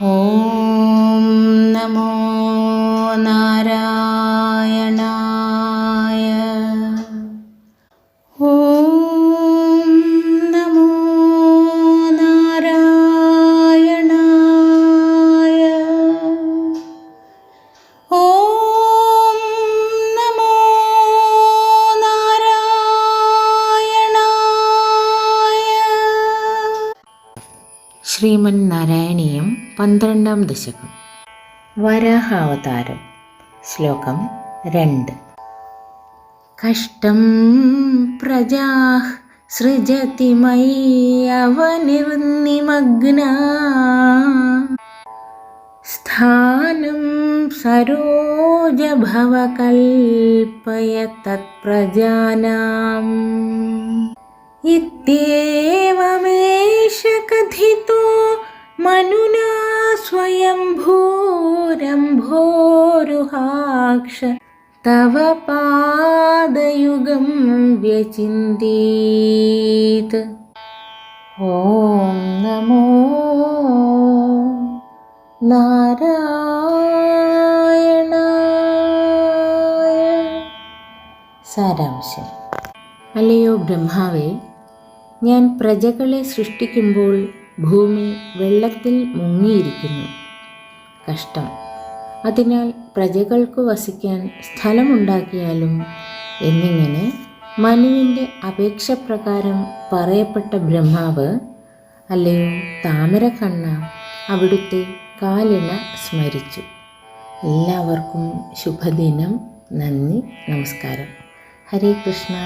哦。ശ്രീമൻ നാരായണീയം പന്ത്രണ്ടാം ദശകം. വരാഹാവതാരം. ശ്ലോകം രണ്ട്. കഷ്ടം പ്രജാ സൃജതി മയ്യവനിർനിമഗ്നാ സ്ഥാനം സരോജഭവകൽപ്പയ തത്പ്രജാനാം ഇത്യേവമേഷ കഥിതോ മനുനാ സ്വയംഭൂരംഭോരുഹാക്ഷ. തവ പാദയുഗം വ്യചിന്തീത്. ഓം നമോ നാരായണ സാരാംശം. അല്ലയോ ബ്രഹ്മാവേ ഞാൻ പ്രജകളെ സൃഷ്ടിക്കുമ്പോൾ ഭൂമി വെള്ളത്തിൽ മുങ്ങിയിരിക്കുന്നു. കഷ്ടം. അതിനാൽ പ്രജകൾക്ക് വസിക്കാൻ സ്ഥലമുണ്ടാക്കിയാലും എന്നിങ്ങനെ മനുവിന്റെ അപേക്ഷ പ്രകാരം പറയപ്പെട്ട ബ്രഹ്മാവ് അല്ലയോ താമരക്കണ്ണ അവിടുത്തെ കാലിണ സ്മരിച്ചു. എല്ലാവർക്കും ശുഭദിനം. നന്ദി. നമസ്കാരം. ഹരേ കൃഷ്ണ.